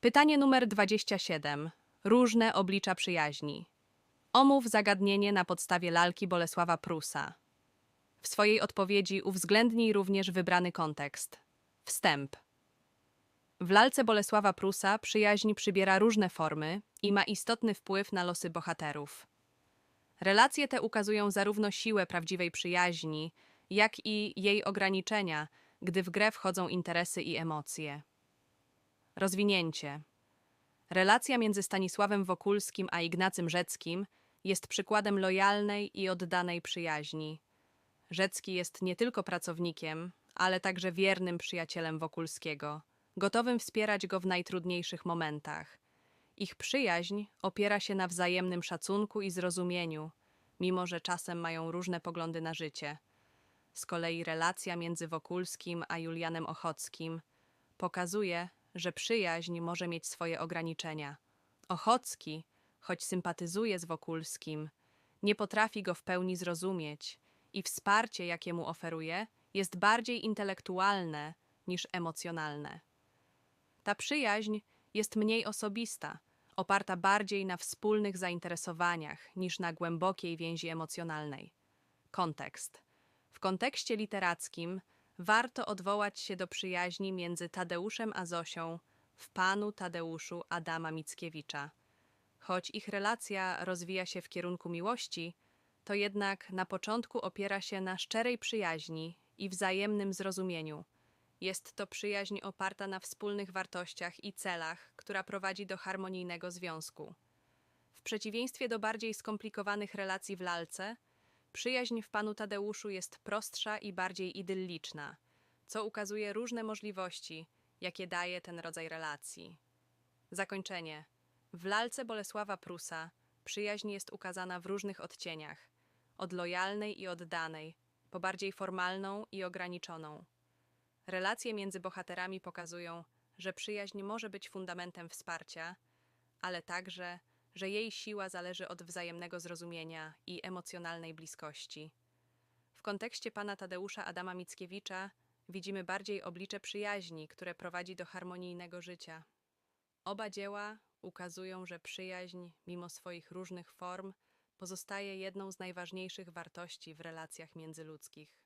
Pytanie numer 27. Różne oblicza przyjaźni. Omów zagadnienie na podstawie lalki Bolesława Prusa. W swojej odpowiedzi uwzględnij również wybrany kontekst. Wstęp. W lalce Bolesława Prusa przyjaźń przybiera różne formy i ma istotny wpływ na losy bohaterów. Relacje te ukazują zarówno siłę prawdziwej przyjaźni, jak i jej ograniczenia, gdy w grę wchodzą interesy i emocje. Rozwinięcie. Relacja między Stanisławem Wokulskim a Ignacym Rzeckim jest przykładem lojalnej i oddanej przyjaźni. Rzecki jest nie tylko pracownikiem, ale także wiernym przyjacielem Wokulskiego, gotowym wspierać go w najtrudniejszych momentach. Ich przyjaźń opiera się na wzajemnym szacunku i zrozumieniu, mimo że czasem mają różne poglądy na życie. Z kolei relacja między Wokulskim a Julianem Ochockim pokazuje, że przyjaźń może mieć swoje ograniczenia. Ochocki, choć sympatyzuje z Wokulskim, nie potrafi go w pełni zrozumieć i wsparcie, jakie mu oferuje, jest bardziej intelektualne niż emocjonalne. Ta przyjaźń jest mniej osobista, oparta bardziej na wspólnych zainteresowaniach niż na głębokiej więzi emocjonalnej. Kontekst. W kontekście literackim warto odwołać się do przyjaźni między Tadeuszem a Zosią w Panu Tadeuszu Adama Mickiewicza. Choć ich relacja rozwija się w kierunku miłości, to jednak na początku opiera się na szczerej przyjaźni i wzajemnym zrozumieniu. Jest to przyjaźń oparta na wspólnych wartościach i celach, która prowadzi do harmonijnego związku. W przeciwieństwie do bardziej skomplikowanych relacji w lalce, przyjaźń w panu Tadeuszu jest prostsza i bardziej idylliczna, co ukazuje różne możliwości, jakie daje ten rodzaj relacji. Zakończenie. W lalce Bolesława Prusa przyjaźń jest ukazana w różnych odcieniach, od lojalnej i oddanej, po bardziej formalną i ograniczoną. Relacje między bohaterami pokazują, że przyjaźń może być fundamentem wsparcia, ale także, że jej siła zależy od wzajemnego zrozumienia i emocjonalnej bliskości. W kontekście pana Tadeusza Adama Mickiewicza widzimy bardziej oblicze przyjaźni, które prowadzi do harmonijnego życia. Oba dzieła ukazują, że przyjaźń, mimo swoich różnych form, pozostaje jedną z najważniejszych wartości w relacjach międzyludzkich.